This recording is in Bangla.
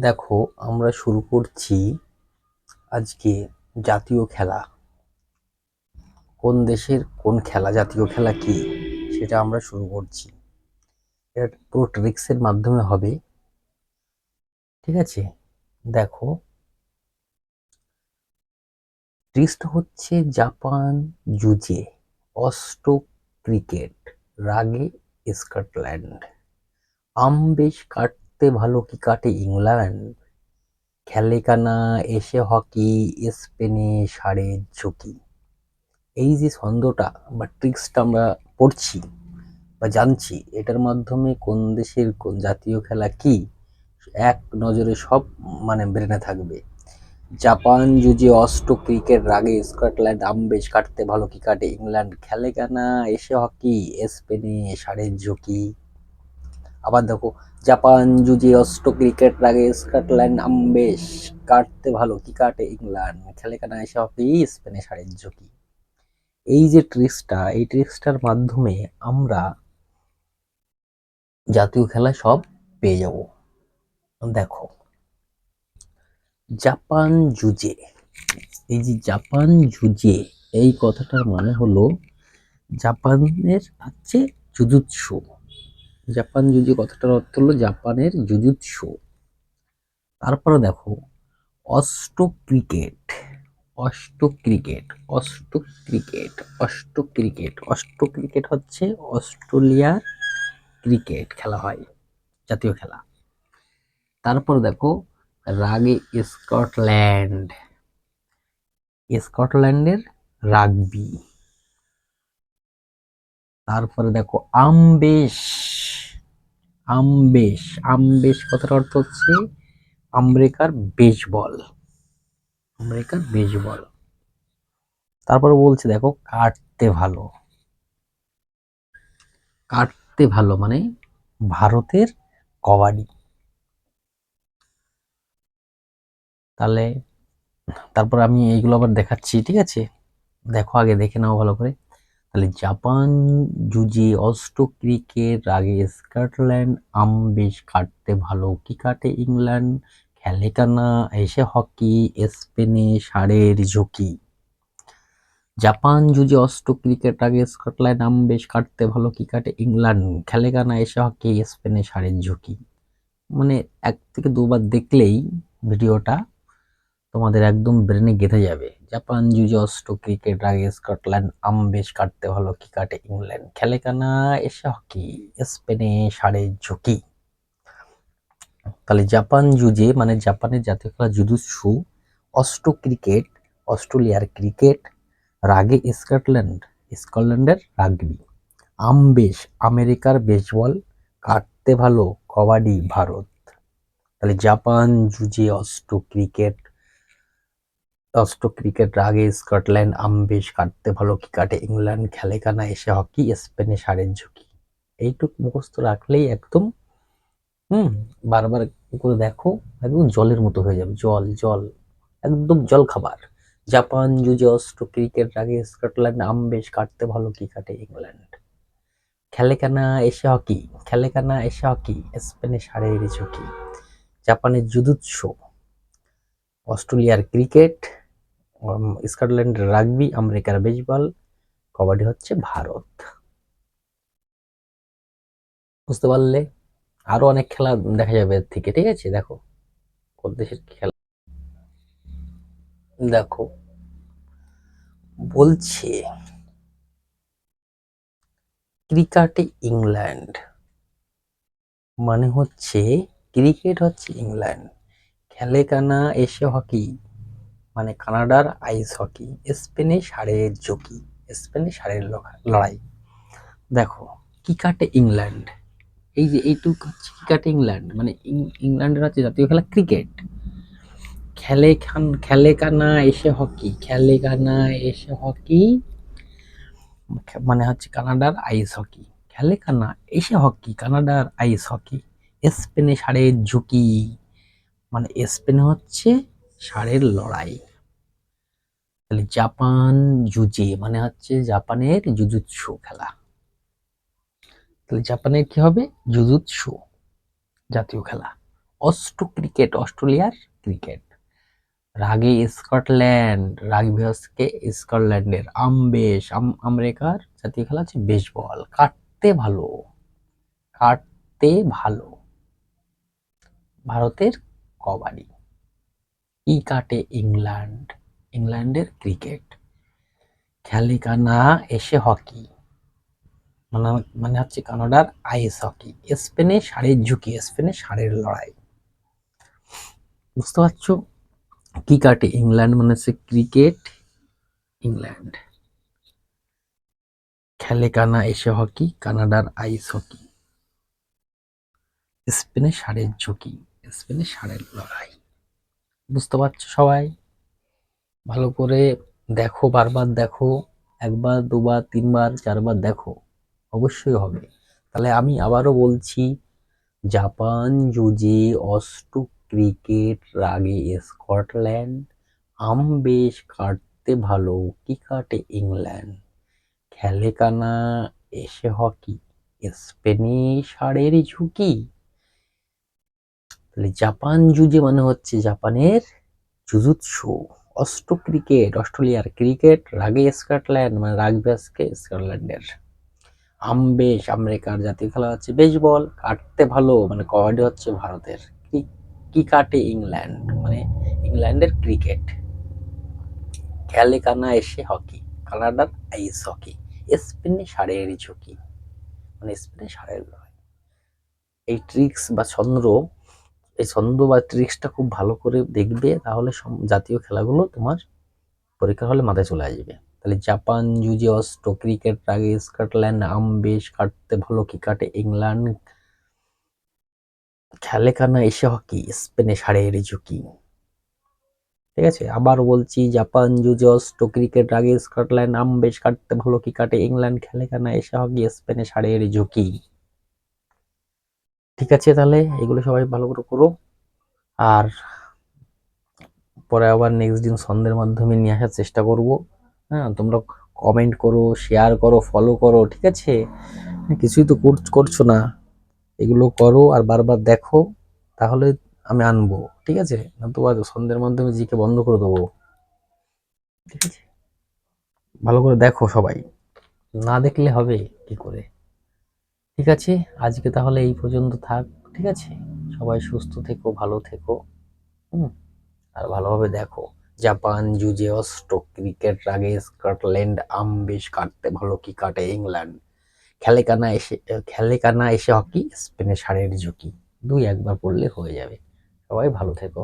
দেখো, আমরা শুরু করছি আজকে জাতীয় খেলা। কোন দেশের কোন খেলা? জাতীয় খেলা কি? সেটা আমরা শুরু করছি। এটা পুরো ট্রিক্সের মাধ্যমে হবে। ঠিক আছে? দেখো। ট্রিক্সটা হচ্ছে জাপান জুজে অস্ট ক্রিকেট রাগে স্কটল্যান্ড। আম বেশ কাটতে ভালো কি কাটে ইংল্যান্ড? খেলে কানা এসে হকি, স্পেনে সাড়ে ঝুঁকি। এই যে ছন্দটা বা ট্রিক্সটা আমরা পড়ছি বা জানছি, এটার মাধ্যমে কোন দেশের কোন জাতীয় খেলা কি এক নজরে সব মানে ব্রেনে থাকবে? জাপান জুজে অস্ট ক্রিকেট, রাগে স্কটল্যান্ড, আম বেশ কাটতে ভালো কি কাটে ইংল্যান্ড? খেলে কেনা এসে হকি, স্পেনে সাড়ে ঝুঁকি। আবার দেখো জাপান জুজে অস্ট ক্রিকেট, রাগে স্কটল্যান্ড, আম্বেশ, কাটতে ভালো, কি কাটে ইংল্যান্ড? খেলে কানা এসে হকি স্পেনে সারের ঝুঁকি। এই যে ট্রিক্সটা, এই ট্রিক্সটার মাধ্যমে আমরা জাতীয় খেলা সব পেয়ে যাব। দেখো, জাপান জুজে এই যে জাপান জুজে এই কথাটার মানে হলো জাপানের হচ্ছে জুজুৎসু জাপান জুজু কথাটার অর্থ হলো জাপানের জুজুৎসু তারপরে দেখো অষ্ট ক্রিকেট অষ্ট ক্রিকেট অষ্ট ক্রিকেট অষ্ট ক্রিকেট। অষ্ট ক্রিকেট হচ্ছে অস্ট্রেলিয়ার ক্রিকেট খেলা হয়, জাতীয় খেলা। তারপর দেখো, রাগে স্কটল্যান্ড। স্কটল্যান্ডের রাগবি। তারপরে দেখো আমবেশ আমবেশ। আমবেশ কথার অর্থ হচ্ছে আমেরিকার বেসবল। আমেরিকার বেসবল। তারপর বলছে, দেখো, কাটতে ভালো। কাটতে ভালো মানে ভারতের কবাডি। তাহলে, তারপর আমি এইগুলো আবার দেখাচ্ছি, ঠিক আছে? দেখো, আগে দেখে নাও ভালো করে। তাহলে জাপান, জুজে অস্ট ক্রিকেট আগে স্কটল্যান্ড, আম বেশ কাটতে ভালো। কি কাটে ইংল্যান্ড? খেলে কানা, এসে হকি, স্পেনে ষাঁড়ের ঝুঁকি জাপান, জুজে অস্ট ক্রিকেট আগে স্কটল্যান্ড, আম বেশ কাটতে ভালো। কি কাটে ইংল্যান্ড? খেলে কানা, এসে হকি, স্পেনে ষাঁড়ের ঝুঁকি মানে এক থেকে দুবার দেখলেই ভিডিওটা তোমাদের একদম ব্রেনে গেঁথে যাবে। জাপান জুজে অস্ট ক্রিকেট আগে স্কটল্যান্ড, আম বেশ কাটতে ভালো, কি কাটে ইংল্যান্ড? খেলে কানা এসে হকি? স্পেনে সাড়ে ঝুঁকি। তাহলে জাপান জুজে মানে জাপানের জাতীয় খেলা জুদুৎসু অস্ট ক্রিকেট অস্ট্রেলিয়ার ক্রিকেট রাগে স্কটল্যান্ড, স্কটল্যান্ডের রাগবি। আম বেশ, আমেরিকার বেসবল কাটতে ভালো, কবাডি, ভারত। তাহলে জাপান জুজে অস্ট ক্রিকেট অস্ট ক্রিকেট রাগে স্কটল্যান্ড আম বেশ কাটতে ভালো, কি কাটে? ইংল্যান্ড খেলে কানা এসে হকি, স্পেনে সারের ঝুঁকি। এইটুক মুখস্থ রাখলেই একদম, হুম, বারবার করে দেখো, একদম জলের মতো হয়ে যাবে। জল জল, একদম জল খাবার। জাপান জুজে অস্ট ক্রিকেট রাগে স্কটল্যান্ড আম বেশ কাটতে ভালো, কি কাটে? ইংল্যান্ড। খেলে কানা এসে হকি, খেলে কানা এসে হকি, স্পেনে সারের ঝুঁকি। জাপানের জুদুৎসু। অস্ট্রেলিয়ার ক্রিকেট স্কটল্যান্ডের রাগবি আমেরিকার বেসবল, কবাডি হচ্ছে ভারত। বুঝতে পারলে আরও অনেক খেলা দেখা যাবে এর থেকে, ঠিক আছে? দেখো, কোন দেশের খেলা। দেখো, বলছে, ক্রিকেটে ইংল্যান্ড মানে হচ্ছে, ক্রিকেট হচ্ছে ইংল্যান্ড। খেলে কানা এশে হকি। মানে কানাডার আইস হকি স্পেনে সারের জকি স্পেনে ষাঁড়ের লড়াই। দেখো, কি কাটে ইংল্যান্ড? এই যে এইটুকু হচ্ছে কি কাটে ইংল্যান্ড? মানে ইংল্যান্ডের হচ্ছে জাতীয় খেলা ক্রিকেট। খেলে খান, খেলে কানা এসে হকি, খেলে কানা এসে হকি মানে হচ্ছে কানাডার আইস হকি, খেলে কানা এসে হকি, কানাডার আইস হকি স্পেনে সারের ঝুঁকি মানে স্পেনে হচ্ছে ষাঁড়ের লড়াই। তাহলে জাপান জুজে মানে হচ্ছে জাপানের জুজুৎসু খেলা। তাহলে জাপানের কি হবে? জুজুৎসু জাতীয় খেলা। অস্ট্রো ক্রিকেট, অস্ট্রেলিয়ার ক্রিকেট। রাগে স্কটল্যান্ড, রাগবিহসকে স্কটল্যান্ডের আমবেশ, আম- আমেরিকার জাতীয় খেলা হচ্ছে বেসবল। কাটতে ভালো কাটতে ভালো। ভারতের কবাডি। ই কাটে ইংল্যান্ড? ইংল্যান্ডের ক্রিকেট। খেলে কানা এসে হকি। মানে মানে হচ্ছে কানাডার আইস হকি। স্পেনে ষাঁড়ের ঝুঁকি, স্পেনে ষাঁড়ের লড়াই। বুঝতে পারছ? কি কাটে ইংল্যান্ড? মানে হচ্ছে ক্রিকেট ইংল্যান্ড। খেলে কানা এসে হকি, কানাডার আইস হকি। স্পেনে ষাঁড়ের ঝুঁকি, স্পেনে ষাঁড়ের লড়াই। বুঝতে পারছ সবাই? ভালো করে দেখো, বারবার দেখো, একবার, দুবার, তিনবার, চারবার দেখো। অবশ্যই হবে। তাহলে আমি আবারও বলছি, জাপান জুজে অস্ট্রো ক্রিকেট রাগে স্কটল্যান্ড। আম বেশ কাটতে ভালো, কি কাটে ইংল্যান্ড? খেলে কানা এসে হকি, স্পেনে ষাঁড়ের ঝুঁকি। তাহলে জাপান জুজে মানে হচ্ছে জাপানের জুজুৎসু। অস্ট্রো ক্রিকেট, অস্ট্রেলিয়ার ক্রিকেট, রাগে স্কটল্যান্ড মানে রাগবাসকে স্কটল্যান্ডের। আমবেশ আমেরিকার জাতীয় খেলা হচ্ছে বেসবল কাটতে ভালো মানে কবাডি হচ্ছে ভারতের। কি- কাটে ইংল্যান্ড মানে ইংল্যান্ডের ক্রিকেট? খেলে কানা এসে হকি, কানাডার আইস হকি, স্পেনে ষাঁড়ের ঝুঁকি মানে স্পেনে লড়াই। এই ট্রিক্স বা ছন্দ এই ছন্দ বা ট্রিক্সটা খুব ভালো করে দেখবে, তাহলে জাতীয় খেলাগুলো তোমার পরীক্ষার হলে মাথায় চলে আসবে। তাহলে জাপান জুজে অস্ট্রো ক্রিকেট রাগে স্কটল্যান্ড, আম বেশ, কাটতে ভালো, কি কাটে ইংল্যান্ড। খেলে কানা এসে হকি? স্পেনে ষাঁড়ের ঝুঁকি। ঠিক আছে? আবার বলছি, জাপান জুজে অস্ট্রো ক্রিকেট রাগে স্কটল্যান্ড, আম বেশ, কাটতে ভালো, কি কাটে ইংল্যান্ড। খেলে কানা এসে হকি? স্পেনে ষাঁড়ের ঝুঁকি। ঠিক আছে তাহলে, এগুলো সবাই ভালো করে করো। আর পরে আবার নেক্সট দিন সন্ধ্যের মাধ্যমে নিয়ে আসার চেষ্টা করব। হ্যাঁ তোমরা কমেন্ট করো শেয়ার করো ফলো করো, ঠিক আছে? কিছুই তো কর- করছ না। এগুলো করো আর বারবার দেখো, তাহলে আমি আনব, ঠিক আছে? না তো আর সন্ধ্যের মাধ্যমে জিকে বন্ধ করে দেবো। ঠিক আছে? ভালো করে দেখো সবাই। না দেখলে হবে কি করে? ঠিক আছে? আজকে তাহলে এই পর্যন্ত থাক, ঠিক আছে? সবাই সুস্থ থেকো, ভালো থেকো, হুম? আর ভালোভাবে দেখো, জাপান জুজে অস্ট্রো ক্রিকেট রাগে স্কটল্যান্ড, আম বেশ কাটতে ভালো কি কাটে ইংল্যান্ড। খেলে কানা এসে খেলে কানা এসে হকি স্পেনে সারের ঝুঁকি, দুই একবার পড়লে হয়ে যাবে। সবাই ভালো থেকো।